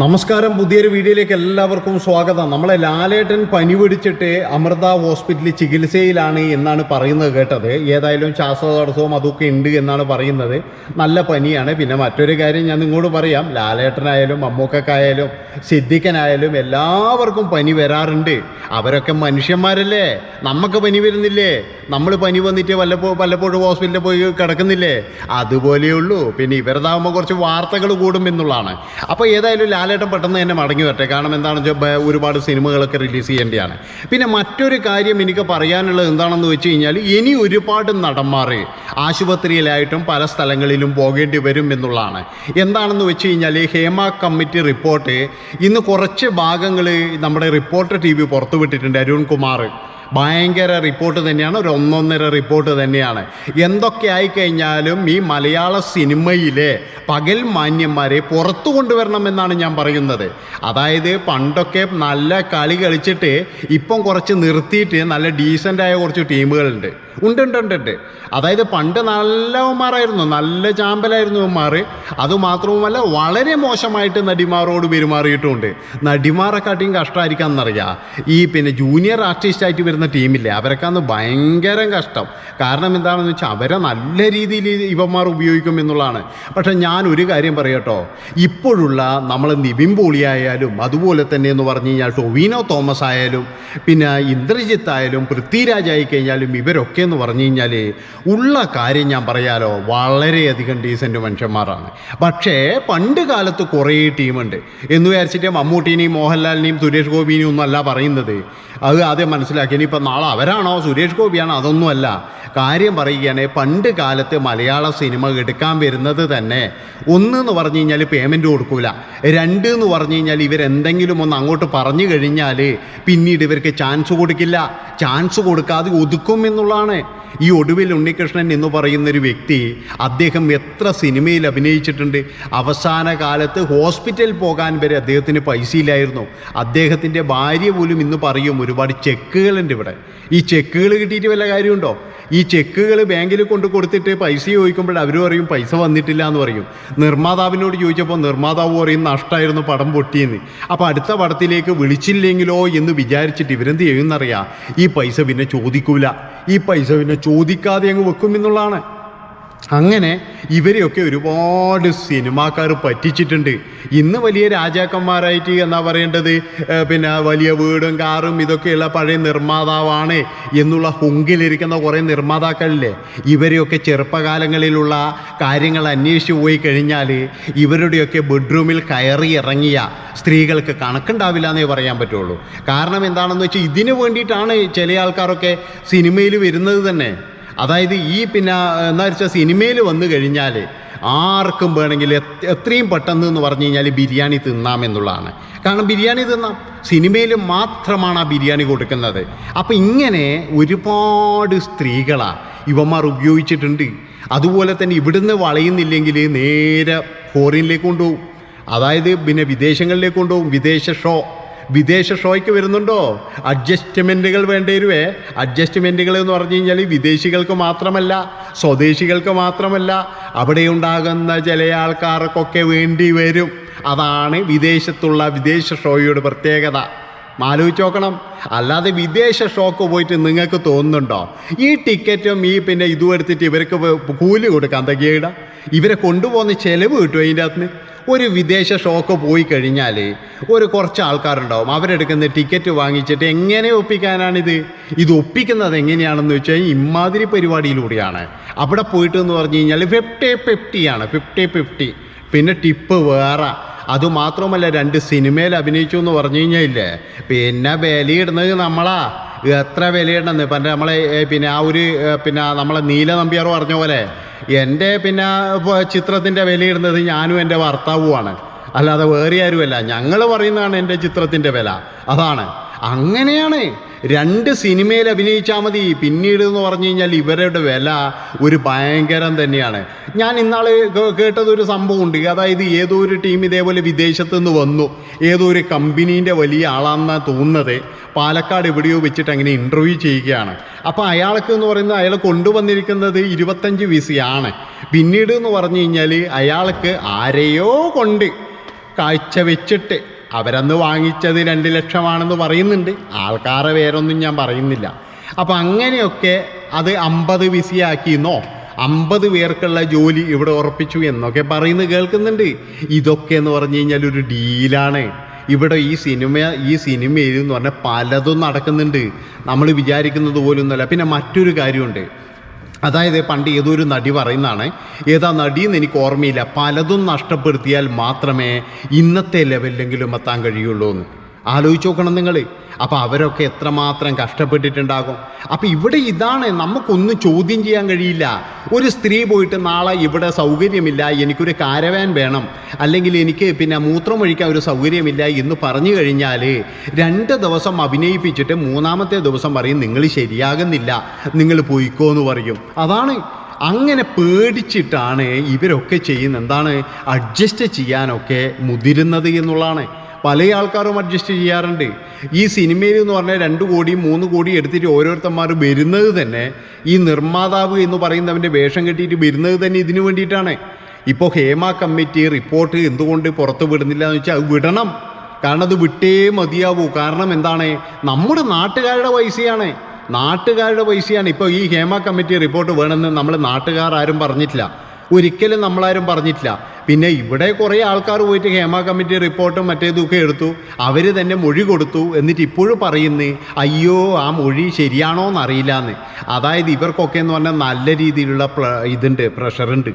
നമസ്കാരം പുതിയൊരു വീഡിയോയിലേക്ക് എല്ലാവർക്കും സ്വാഗതം. നമ്മളെ ലാലേട്ടൻ പനി പിടിച്ചിട്ട് അമൃത ഹോസ്പിറ്റലിൽ ചികിത്സയിലാണ് എന്നാണ് പറയുന്നത് കേട്ടത്. ഏതായാലും ശ്വാസതടസ്സവും അതൊക്കെ ഉണ്ട് എന്നാണ് പറയുന്നത്. നല്ല പനിയാണ്. പിന്നെ മറ്റൊരു കാര്യം ഞാൻ നിങ്ങളോട് പറയാം. ലാലേട്ടനായാലും അമ്മൂക്കക്കായാലും സിദ്ദിഖനായാലും എല്ലാവർക്കും പനി വരാറുണ്ട്. അവരൊക്കെ മനുഷ്യന്മാരല്ലേ? നമുക്ക് പനി വരുന്നില്ലേ? നമ്മൾ പനി വന്നിട്ട് വല്ലപ്പോ വല്ലപ്പോഴും ഹോസ്പിറ്റലിൽ പോയി കിടക്കുന്നില്ലേ? അതുപോലെയുള്ളൂ. പിന്നെ ഇവരതാകുമ്പോൾ കുറച്ച് വാർത്തകൾ കൂടും എന്നുള്ളതാണ്. അപ്പോൾ ഏതായാലും ലാലേട്ടൻ പെട്ടെന്ന് തന്നെ മടങ്ങി വരട്ടെ. കാരണം എന്താണെന്ന് വെച്ചാൽ ഒരുപാട് സിനിമകളൊക്കെ റിലീസ് ചെയ്യേണ്ടതാണ് പിന്നെ മറ്റൊരു കാര്യം എനിക്ക് പറയാനുള്ളത് എന്താണെന്ന് വെച്ച് കഴിഞ്ഞാൽ ഇനി ഒരുപാട് നടന്മാർ ആശുപത്രിയിലായിട്ടും പല സ്ഥലങ്ങളിലും പോകേണ്ടി വരും എന്നുള്ളതാണ്. എന്താണെന്ന് വെച്ച് കഴിഞ്ഞാൽ ഹേമ കമ്മിറ്റി റിപ്പോർട്ട് ഇന്ന് കുറച്ച് ഭാഗങ്ങൾ നമ്മുടെ റിപ്പോർട്ടർ ടി വി പുറത്തുവിട്ടിട്ടുണ്ട് അരുൺ കുമാർ ഭയങ്കര റിപ്പോർട്ട് തന്നെയാണ് ഒരു ഒന്നൊന്നര റിപ്പോർട്ട് തന്നെയാണ്. എന്തൊക്കെ ആയിക്കഴിഞ്ഞാലും ഈ മലയാള സിനിമയിലെ പകൽ മാന്യന്മാരെ പുറത്തു കൊണ്ടുവരണമെന്നാണ് ഞാൻ പറയുന്നത്. അതായത് പണ്ടൊക്കെ നല്ല കളി കളിച്ചിട്ട് ഇപ്പം കുറച്ച് നിർത്തിയിട്ട് നല്ല ഡീസന്റായ കുറച്ച് ടീമുകളുണ്ട്. ഉണ്ട് ഉണ്ട് ഉണ്ട് ഉണ്ട്. അതായത് പണ്ട് നല്ലവന്മാരായിരുന്നു നല്ല ചാമ്പലായിരുന്നു അവന്മാർ അതുമാത്രവുമല്ല വളരെ മോശമായിട്ട് നടിമാരോട് പെരുമാറിയിട്ടുമുണ്ട്. നടിമാരെക്കാട്ടിയും കഷ്ടമായിരിക്കാം എന്നറിയാം ഈ പിന്നെ ജൂനിയർ ആർട്ടിസ്റ്റായിട്ട് വരുന്ന ടീമില്ലേ അവരൊക്കെ ഭയങ്കര കഷ്ടം. കാരണം എന്താണെന്ന് വെച്ചാൽ അവരെ നല്ല രീതിയിൽ ഇവന്മാർ ഉപയോഗിക്കും എന്നുള്ളതാണ്. പക്ഷേ ഞാൻ ഒരു കാര്യം പറയട്ടോ ഇപ്പോഴുള്ള നമ്മൾ നിവിൻ പോളിയായാലും അതുപോലെ തന്നെ എന്ന് പറഞ്ഞു കഴിഞ്ഞാൽ ടൊവിനോ തോമസ് ആയാലും പിന്നെ ഇന്ദ്രജിത്ത് ആയാലും പൃഥ്വിരാജ് ആയി കഴിഞ്ഞാലും ഇവരൊക്കെ എന്ന് പറഞ്ഞു കഴിഞ്ഞാൽ ഉള്ള കാര്യം ഞാൻ പറയാലോ വളരെയധികം ഡീസന്റ് മനുഷ്യന്മാരാണ്. പക്ഷേ പണ്ട് കാലത്ത് കുറേ ടീമുണ്ട്. എന്ന് വിചാരിച്ചിട്ട് മമ്മൂട്ടീനെയും മോഹൻലാലിനെയും സുരേഷ് ഗോപിനെയും ഒന്നും അല്ല പറയുന്നത്. അത് ആദ്യം മനസ്സിലാക്കി. ഇനിയിപ്പോൾ നാളെ അവരാണോ സുരേഷ് ഗോപിയാണോ അതൊന്നുമല്ല. കാര്യം പറയുകയാണെങ്കിൽ പണ്ട് കാലത്ത് മലയാള സിനിമ എടുക്കാൻ വരുന്നത് തന്നെ ഒന്ന് എന്ന് പറഞ്ഞു കഴിഞ്ഞാൽ പേയ്മെന്റ് കൊടുക്കൂല. രണ്ട് എന്ന് പറഞ്ഞു കഴിഞ്ഞാൽ ഇവരെന്തെങ്കിലും ഒന്ന് അങ്ങോട്ട് പറഞ്ഞു കഴിഞ്ഞാൽ പിന്നീട് ഇവർക്ക് ചാൻസ് കൊടുക്കില്ല. ചാൻസ് കൊടുക്കാതെ ഒതുക്കും എന്നുള്ളതാണ് ഈ ഒടുവിൽ ഉണ്ണികൃഷ്ണൻ എന്ന് പറയുന്നൊരു വ്യക്തി അദ്ദേഹം എത്ര സിനിമയിൽ അഭിനയിച്ചിട്ടുണ്ട്. അവസാന കാലത്ത് ഹോസ്പിറ്റലിൽ പോകാൻ വരെ അദ്ദേഹത്തിന് പൈസയില്ലായിരുന്നു. അദ്ദേഹത്തിന്റെ ഭാര്യ പോലും ഇന്ന് പറയും ഒരുപാട് ചെക്കുകളുണ്ട് ഇവിടെ. ഈ ചെക്കുകൾ കിട്ടിയിട്ട് വല്ല കാര്യമുണ്ടോ? ഈ ചെക്കുകൾ ബാങ്കിൽ കൊണ്ട് കൊടുത്തിട്ട് പൈസ ചോദിക്കുമ്പോൾ അവർ പറയും പൈസ വന്നിട്ടില്ല എന്ന് പറയും. നിർമ്മാതാവിനോട് ചോദിച്ചപ്പോൾ നിർമ്മാതാവ് പറയും നഷ്ടമായിരുന്നു പടം പൊട്ടിയെന്ന്. അപ്പോൾ അടുത്ത പടത്തിലേക്ക് വിളിച്ചില്ലെങ്കിലോ എന്ന് വിചാരിച്ചിട്ട് ഇവരെന്ത് ചെയ്യുമെന്നറിയാം. ഈ പൈസ പിന്നെ ചോദിക്കൂല. ഈ പൈസ പിന്നെ ചോദിക്കാതെ അങ്ങ് വെക്കും എന്നുള്ളതാണ് അങ്ങനെ ഇവരെയൊക്കെ ഒരുപാട് സിനിമാക്കാർ പറ്റിച്ചിട്ടുണ്ട്. ഇന്ന് വലിയ രാജാക്കന്മാരായിട്ട് എന്നാ പറയേണ്ടത്? പിന്നെ വലിയ വീടും കാറും ഇതൊക്കെയുള്ള പഴയ നിർമ്മാതാവാണ് എന്നുള്ള ഹുങ്കിലിരിക്കുന്ന കുറേ നിർമ്മാതാക്കളില്ലേ? ഇവരെയൊക്കെ ചെറുപ്പകാലങ്ങളിലുള്ള കാര്യങ്ങൾ അന്വേഷിച്ച് പോയി കഴിഞ്ഞാൽ ഇവരുടെയൊക്കെ ബെഡ്റൂമിൽ കയറി ഇറങ്ങിയ സ്ത്രീകൾക്ക് കണക്കുണ്ടാവില്ല എന്നേ പറയാൻ പറ്റുള്ളൂ. കാരണം എന്താണെന്ന് വെച്ചാൽ ഇതിനു വേണ്ടിയിട്ടാണ് ചില ആൾക്കാരൊക്കെ സിനിമയിൽ വരുന്നത് തന്നെ. അതായത് ഈ പിന്നെ എന്താ വെച്ചാൽ സിനിമയിൽ വന്നു കഴിഞ്ഞാൽ ആർക്കും വേണമെങ്കിൽ എത്രയും പെട്ടെന്ന് എന്ന് പറഞ്ഞു കഴിഞ്ഞാൽ ബിരിയാണി തിന്നാമെന്നുള്ളതാണ് കാരണം ബിരിയാണി തിന്നാം. സിനിമയിൽ മാത്രമാണ് ആ ബിരിയാണി കൊടുക്കുന്നത്. അപ്പം ഇങ്ങനെ ഒരുപാട് സ്ത്രീകളാണ് ഇവന്മാർ ഉപയോഗിച്ചിട്ടുണ്ട്. അതുപോലെ തന്നെ ഇവിടുന്ന് വളയുന്നില്ലെങ്കിൽ നേരെ ഫോറിനിലേക്ക് കൊണ്ടുപോകും. അതായത് പിന്നെ വിദേശങ്ങളിലേക്ക് കൊണ്ടുപോകും. വിദേശ ഷോ വിദേശ ഷോയ്ക്ക് വരുന്നുണ്ടോ? അഡ്ജസ്റ്റ്മെന്റുകൾ വേണ്ടി വരുവേ അഡ്ജസ്റ്റ്മെന്റുകൾ എന്ന് പറഞ്ഞു കഴിഞ്ഞാൽ വിദേശികൾക്ക് മാത്രമല്ല സ്വദേശികൾക്ക് മാത്രമല്ല അവിടെ ഉണ്ടാകുന്ന ചില ആൾക്കാർക്കൊക്കെ വേണ്ടി വരും. അതാണ് വിദേശത്തുള്ള വിദേശ ഷോയുടെ പ്രത്യേകത. ആലോചിച്ച് നോക്കണം. അല്ലാതെ വിദേശ ഷോക്ക് പോയിട്ട് നിങ്ങൾക്ക് തോന്നുന്നുണ്ടോ? ഈ ടിക്കറ്റും ഈ പിന്നെ ഇതും എടുത്തിട്ട് ഇവർക്ക് കൂലി കൊടുക്കാൻ എന്തൊക്കെയാണ് ഇവരെ കൊണ്ടുപോകുന്ന ചിലവ് കിട്ടും അതിന്റെ അകത്ത്? ഒരു വിദേശ ഷോക്ക് പോയി കഴിഞ്ഞാൽ ഒരു കുറച്ച് ആൾക്കാരുണ്ടാവും. അവരെടുക്കുന്ന ടിക്കറ്റ് വാങ്ങിച്ചിട്ട് എങ്ങനെ ഒപ്പിക്കാനാണിത്? ഇത് ഒപ്പിക്കുന്നത് എങ്ങനെയാണെന്ന് വെച്ചാൽ ഇമാതിരി പരിപാടിയിലൂടെയാണ്. അവിടെ പോയിട്ട് എന്ന് പറഞ്ഞു കഴിഞ്ഞാൽ ഫിഫ്റ്റി ഫിഫ്റ്റിയാണ് ഫിഫ്റ്റി ഫിഫ്റ്റി പിന്നെ ടിപ്പ് വേറെ. അതുമാത്രമല്ല രണ്ട് സിനിമയിൽ അഭിനയിച്ചു എന്ന് പറഞ്ഞു കഴിഞ്ഞാൽ ഇല്ലേ? പിന്നെ ബലിയിടുന്നത് നമ്മളാ. എത്ര വിലയുണ്ടെന്ന്? പണ്ട് നമ്മളെ പിന്നെ ആ ഒരു പിന്നെ നമ്മളെ നീല നമ്പ്യാർ പറഞ്ഞ പോലെ എന്റെ പിന്നെ ചിത്രത്തിന്റെ വിലയിടുന്നത് ഞാനും എന്റെ ഭർത്താവുമാണ്. അല്ലാതെ വേറെ ആരുമല്ല. ഞങ്ങൾ പറയുന്നതാണ് എന്റെ ചിത്രത്തിന്റെ വില. അതാണ്. അങ്ങനെയാണ്. രണ്ട് സിനിമയിൽ അഭിനയിച്ചാൽ മതി. പിന്നീട് എന്ന് പറഞ്ഞു കഴിഞ്ഞാൽ ഇവരുടെ വില ഒരു ഭയങ്കരം തന്നെയാണ്. ഞാൻ ഇന്നാൾ കേട്ടതൊരു സംഭവമുണ്ട്. അതായത് ഏതോ ഒരു ടീം ഇതേപോലെ വിദേശത്തു നിന്ന് വന്നു. ഏതോ ഒരു കമ്പനീന്റെ വലിയ ആളാണെന്നാണ് തോന്നുന്നത്. പാലക്കാട് എവിടെയോ വെച്ചിട്ട് അങ്ങനെ ഇന്റർവ്യൂ ചെയ്യുകയാണ്. അപ്പോൾ അയാൾക്ക് എന്ന് പറയുന്നത് അയാൾ കൊണ്ടുവന്നിരിക്കുന്നത് ഇരുപത്തഞ്ച് വിസയാണ്. പിന്നീട് എന്ന് പറഞ്ഞു കഴിഞ്ഞാൽ അയാൾക്ക് ആരെയോ കൊണ്ട് കാഴ്ചവെച്ചിട്ട് അവരന്ന് വാങ്ങിച്ചത് രണ്ട് ലക്ഷമാണെന്ന് പറയുന്നുണ്ട്. ആൾക്കാരെ പേരൊന്നും ഞാൻ പറയുന്നില്ല. അപ്പം അങ്ങനെയൊക്കെ അത് അമ്പത് വിസിയാക്കിയെന്നോ അമ്പത് പേർക്കുള്ള ജോലി ഇവിടെ ഉറപ്പിച്ചു എന്നൊക്കെ പറയുന്നത് കേൾക്കുന്നുണ്ട്. ഇതൊക്കെ എന്ന് പറഞ്ഞു കഴിഞ്ഞാൽ ഒരു ഡീലാണ്. ഇവിടെ ഈ സിനിമ ഈ സിനിമയിൽ എന്ന് പറഞ്ഞാൽ പലതും നടക്കുന്നുണ്ട്. നമ്മൾ വിചാരിക്കുന്നത് പോലൊന്നുമല്ല. പിന്നെ മറ്റൊരു കാര്യമുണ്ട്. അതായത് പണ്ട് ഏതൊരു നടി പറയുന്നതാണ് ഏതാ നടിയെന്ന് എനിക്ക് ഓർമ്മയില്ല പലതും നഷ്ടപ്പെടുത്തിയാൽ മാത്രമേ ഇന്നത്തെ ലെവലിലെങ്കിലും എത്താൻ കഴിയുള്ളൂ എന്ന്. ആലോചിച്ച് നോക്കണം നിങ്ങൾ അപ്പോൾ അവരൊക്കെ എത്രമാത്രം കഷ്ടപ്പെട്ടിട്ടുണ്ടാകും. അപ്പോൾ ഇവിടെ ഇതാണ് നമുക്കൊന്നും ചോദ്യം ചെയ്യാൻ കഴിയില്ല. ഒരു സ്ത്രീ പോയിട്ട് നാളെ ഇവിടെ സൗകര്യമില്ല എനിക്കൊരു കാരവാൻ വേണം അല്ലെങ്കിൽ എനിക്ക് പിന്നെ മൂത്രമൊഴിക്കാൻ ഒരു സൗകര്യമില്ല എന്ന് പറഞ്ഞു കഴിഞ്ഞാൽ രണ്ട് ദിവസം അഭിനയിപ്പിച്ചിട്ട് മൂന്നാമത്തെ ദിവസം പറയും നിങ്ങൾ ശരിയാകുന്നില്ല നിങ്ങൾ പോയിക്കോ എന്ന് പറയും. അതാണ് അങ്ങനെ പേടിച്ചിട്ടാണ് ഇവരൊക്കെ ചെയ്യുന്ന എന്താണ്? അഡ്ജസ്റ്റ് ചെയ്യാനൊക്കെ മുതിരുന്നത് എന്നുള്ളതാണ്. പല ആൾക്കാരും അഡ്ജസ്റ്റ് ചെയ്യാറുണ്ട്. ഈ സിനിമയിൽ എന്ന് പറഞ്ഞാൽ രണ്ട് കോടി മൂന്ന് കോടി എടുത്തിട്ട് ഓരോരുത്തന്മാർ വരുന്നത് തന്നെ ഈ നിർമ്മാതാവ് എന്ന് പറയുന്നവന്റെ വേഷം കെട്ടിയിട്ട് വരുന്നത് തന്നെ ഇതിനു വേണ്ടിയിട്ടാണ്. ഇപ്പോൾ ഹേമ കമ്മിറ്റി റിപ്പോർട്ട് എന്തുകൊണ്ട് പുറത്ത് വിടുന്നില്ല എന്ന് വെച്ചാൽ അത് വിടണം. കാരണം അത് വിട്ടേ മതിയാവൂ. കാരണം എന്താണ്? നമ്മുടെ നാട്ടുകാരുടെ പൈസയാണ്. നാട്ടുകാരുടെ പൈസയാണ്. ഇപ്പോൾ ഈ ഹേമ കമ്മിറ്റി റിപ്പോർട്ട് വേണമെന്ന് നമ്മൾ നാട്ടുകാർ ആരും പറഞ്ഞിട്ടില്ല. ഒരിക്കലും നമ്മളാരും പറഞ്ഞിട്ടില്ല. പിന്നെ ഇവിടെ കുറേ ആൾക്കാർ പോയിട്ട് ഹേമ കമ്മിറ്റി റിപ്പോർട്ടും മറ്റേതൊക്കെ എടുത്തു. അവർ തന്നെ മൊഴി കൊടുത്തു എന്നിട്ട് ഇപ്പോഴും പറയുന്നു അയ്യോ ആ മൊഴി ശരിയാണോ എന്നറിയില്ല എന്ന് അതായത് ഇവർക്കൊക്കെ എന്ന് പറഞ്ഞാൽ നല്ല രീതിയിലുള്ള ഇതുണ്ട് പ്രഷറുണ്ട്.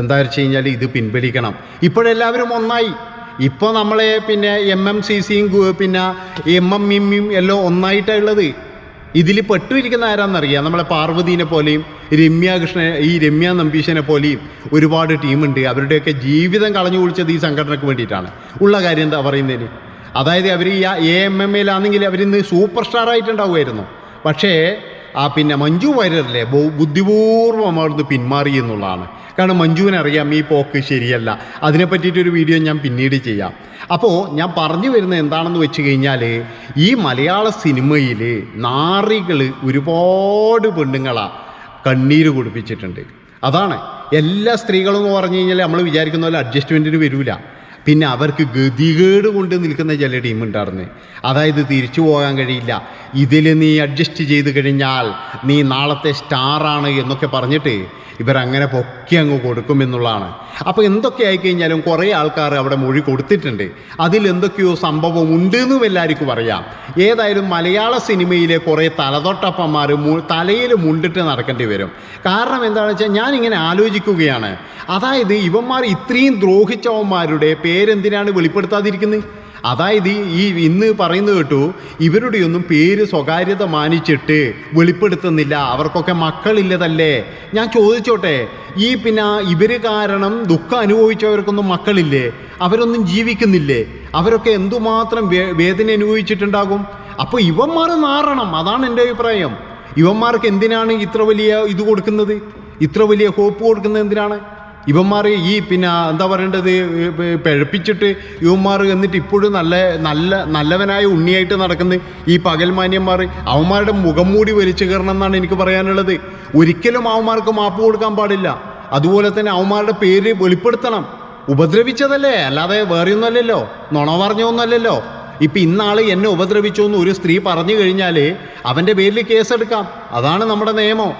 എന്താ വെച്ച് കഴിഞ്ഞാൽ ഇത് പിൻവലിക്കണം. ഇപ്പോഴെല്ലാവരും ഒന്നായി. ഇപ്പോൾ നമ്മളെ പിന്നെ എം എം സി സിയും പിന്നെ എം എം ഇമ്മിയും എല്ലാം ഒന്നായിട്ടാണുള്ളത് ഇതിൽ പെട്ടിരിക്കുന്ന ആരാന്നറിയാം? നമ്മളെ പാർവതീനെ പോലെയും രമ്യാകൃഷ്ണ ഈ രമ്യ നമ്പീശനെ പോലെയും ഒരുപാട് ടീമുണ്ട്. അവരുടെയൊക്കെ ജീവിതം കളഞ്ഞു കുളിച്ചത് ഈ സംഘടനയ്ക്ക് വേണ്ടിയിട്ടാണ്. ഉള്ള കാര്യം എന്താ പറയുന്നതിന്? അതായത് അവർ ഈ എ എം എം എയിലാണെങ്കിൽ അവരിന്ന് സൂപ്പർ സ്റ്റാർ ആയിട്ടുണ്ടാവുമായിരുന്നു. പക്ഷേ ആ പിന്നെ മഞ്ജു വാര്യരല്ലേ ബുദ്ധിപൂർവം അവിടുന്ന് പിന്മാറി എന്നുള്ളതാണ്. കാരണം മഞ്ജുവിനറിയാം ഈ പോക്ക് ശരിയല്ല. അതിനെ പറ്റിയിട്ടൊരു വീഡിയോ ഞാൻ പിന്നീട് ചെയ്യാം. അപ്പോൾ ഞാൻ പറഞ്ഞു വരുന്നത് എന്താണെന്ന് വെച്ച് കഴിഞ്ഞാൽ ഈ മലയാള സിനിമയിൽ നാറികൾ ഒരുപാട് പെണ്ണുങ്ങളാണ് കണ്ണീര് കുടിപ്പിച്ചിട്ടുണ്ട്. അതാണ്. എല്ലാ സ്ത്രീകളും എന്ന് പറഞ്ഞു കഴിഞ്ഞാൽ നമ്മൾ വിചാരിക്കുന്ന പോലെ അഡ്ജസ്റ്റ്മെന്റിന് വരില്ല പിന്നെ അവർക്ക് ഗതികേട് കൊണ്ട് നിൽക്കുന്ന ചില ടീം ഉണ്ടായിരുന്നു അതായത് തിരിച്ചു പോകാൻ കഴിയില്ല. ഇതിൽ നീ അഡ്ജസ്റ്റ് ചെയ്ത് കഴിഞ്ഞാൽ നീ നാളത്തെ സ്റ്റാറാണ് എന്നൊക്കെ പറഞ്ഞിട്ട് ഇവരങ്ങനെ പൊക്കി അങ്ങ് കൊടുക്കുമെന്നുള്ളതാണ് അപ്പോൾ എന്തൊക്കെ ആയിക്കഴിഞ്ഞാലും കുറേ ആൾക്കാർ അവിടെ മൊഴി കൊടുത്തിട്ടുണ്ട്. അതിൽ എന്തൊക്കെയോ സംഭവം ഉണ്ട് എന്നും എല്ലാവർക്കും അറിയാം. ഏതായാലും മലയാള സിനിമയിലെ കുറേ തലതൊട്ടപ്പന്മാർ തലയിൽ മുണ്ടിട്ട് നടക്കേണ്ടി വരും. കാരണം എന്താണെന്ന് വെച്ചാൽ ഞാനിങ്ങനെ ആലോചിക്കുകയാണ്. അതായത് ഇവന്മാർ ഇത്രയും ദ്രോഹിച്ചവന്മാരുടെ പേരെന്തിനാണ് വെളിപ്പെടുത്താതിരിക്കുന്നത് അതായത് ഈ ഇന്ന് പറയുന്നത് കേട്ടു ഇവരുടെയൊന്നും പേര് സ്വകാര്യത മാനിച്ചിട്ട് വെളിപ്പെടുത്തുന്നില്ല. അവർക്കൊക്കെ മക്കളില്ലതല്ലേ? ഞാൻ ചോദിച്ചോട്ടെ ഈ പിന്നെ ഇവർ കാരണം ദുഃഖം അനുഭവിച്ചവർക്കൊന്നും മക്കളില്ലേ? അവരൊന്നും ജീവിക്കുന്നില്ലേ? അവരൊക്കെ എന്തുമാത്രം വേദന അനുഭവിച്ചിട്ടുണ്ടാകും? അപ്പോൾ ഇവന്മാർ നാറണം അതാണ് എന്റെ അഭിപ്രായം. ഇവന്മാർക്ക് എന്തിനാണ് ഇത്ര വലിയ ഇത് കൊടുക്കുന്നത്? ഇത്ര വലിയ ഹോപ്പ് കൊടുക്കുന്നത് എന്തിനാണ്? ഇവന്മാർ ഈ പിന്നെ എന്താ പറയേണ്ടത്? പിഴപ്പിച്ചിട്ട് ഇവന്മാർ എന്നിട്ട് ഇപ്പോഴും നല്ല നല്ല നല്ലവനായ ഉണ്ണിയായിട്ട് നടക്കുന്ന ഈ പകൽമാന്യന്മാർ അവന്മാരുടെ മുഖം മൂടി വലിച്ചു കയറണം എന്നാണ് എനിക്ക് പറയാനുള്ളത്. ഒരിക്കലും അവന്മാർക്ക് മാപ്പ് കൊടുക്കാൻ പാടില്ല. അതുപോലെ തന്നെ അവന്മാരുടെ പേര് വെളിപ്പെടുത്തണം. ഉപദ്രവിച്ചതല്ലേ? അല്ലാതെ വേറെയൊന്നുമല്ലല്ലോ. നുണ പറഞ്ഞൊന്നുമല്ലല്ലോ. ഇപ്പം ഇന്നാൾ എന്നെ ഉപദ്രവിച്ചു എന്ന് ഒരു സ്ത്രീ പറഞ്ഞു കഴിഞ്ഞാൽ അവന്റെ പേരിൽ കേസെടുക്കാം. അതാണ് നമ്മുടെ നിയമം.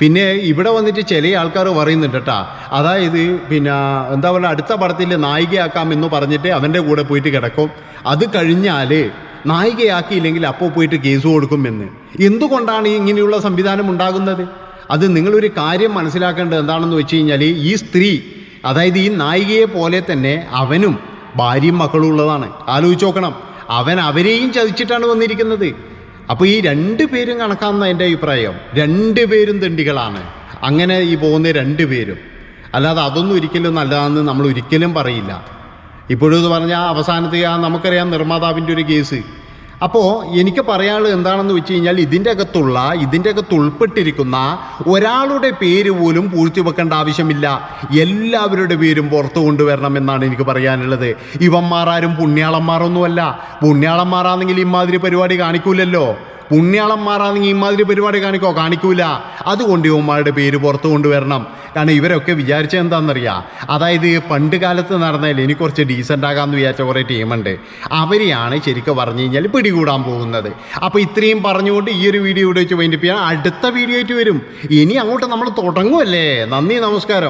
പിന്നെ ഇവിടെ വന്നിട്ട് ചില ആൾക്കാർ പറയുന്നുണ്ട് കേട്ടാ അതായത് പിന്നെ എന്താ പറയുക അടുത്ത പടത്തിൽ നായികയാക്കാം എന്ന് പറഞ്ഞിട്ട് അവന്റെ കൂടെ പോയിട്ട് കിടക്കും. അത് കഴിഞ്ഞാൽ നായികയാക്കിയില്ലെങ്കിൽ അപ്പോൾ പോയിട്ട് കേസ് കൊടുക്കും എന്ന്. എന്തുകൊണ്ടാണ് ഇങ്ങനെയുള്ള സംവിധാനം ഉണ്ടാകുന്നത്? അത് നിങ്ങളൊരു കാര്യം മനസ്സിലാക്കേണ്ടത് എന്താണെന്ന് വെച്ച് കഴിഞ്ഞാൽ ഈ സ്ത്രീ അതായത് ഈ നായികയെ പോലെ തന്നെ അവനും ഭാര്യയും മക്കളും ഉള്ളതാണ്. ആലോചിച്ച് നോക്കണം. അവൻ അവരെയും ചതിച്ചിട്ടാണ് വന്നിരിക്കുന്നത്. അപ്പോൾ ഈ രണ്ടു പേരും കണക്കാന്ന എന്റെ അഭിപ്രായം. രണ്ടു പേരും തെണ്ടികളാണ്. അങ്ങനെ ഈ പോകുന്ന രണ്ടു പേരും. അല്ലാതെ അതൊന്നും ഒരിക്കലും നല്ലതാണെന്ന് നമ്മൾ ഒരിക്കലും പറയില്ല. ഇപ്പോഴും പറഞ്ഞാൽ അവസാനത്തെ ആ നമുക്കറിയാം നിർമ്മാതാവിന്റെ ഒരു കേസ്. അപ്പോൾ എനിക്ക് പറയാനുള്ളത് എന്താണെന്ന് വെച്ച് കഴിഞ്ഞാൽ ഇതിന്റെ അകത്തുള്ള ഇതിന്റെ അകത്ത് ഉൾപ്പെട്ടിരിക്കുന്ന ഒരാളുടെ പേര് പോലും പൂഴ്ത്തി വെക്കേണ്ട ആവശ്യമില്ല. എല്ലാവരുടെ പേരും പുറത്തു കൊണ്ടുവരണം എന്നാണ് എനിക്ക് പറയാനുള്ളത്. ഇവന്മാരാരും പുണ്യാളന്മാരൊന്നുമല്ല. പുണ്യാളന്മാരാണെങ്കിൽ ഇമാതിരി പരിപാടി കാണിക്കൂലല്ലോ. പുണ്യാളന്മാരാണെങ്കിൽ ഇമാതിരി പരിപാടി കാണിക്കോ? കാണിക്കൂല. അതുകൊണ്ട് ഇവന്മാരുടെ പേര് പുറത്തു കൊണ്ടുവരണം. കാരണം ഇവരൊക്കെ വിചാരിച്ച എന്താണെന്നറിയാം? അതായത് പണ്ട് കാലത്ത് നടന്നതിൽ എനിക്ക് കുറച്ച് ഡീസന്റ് ആകാമെന്ന് വിചാരിച്ച കുറേ ടീമുണ്ട്. അവരെയാണ് ശരിക്കും പറഞ്ഞു കഴിഞ്ഞാൽ പിടികൂടാൻ പോകുന്നത്. അപ്പോൾ ഇത്രയും പറഞ്ഞുകൊണ്ട് ഈ ഒരു വീഡിയോ ഇവിടെ വെച്ച് വൈൻഡപ്പ് അടുത്ത വീഡിയോ ആയിട്ട് വരും. ഇനി അങ്ങോട്ട് നമ്മൾ തുടങ്ങുമല്ലേ നന്ദി നമസ്കാരം.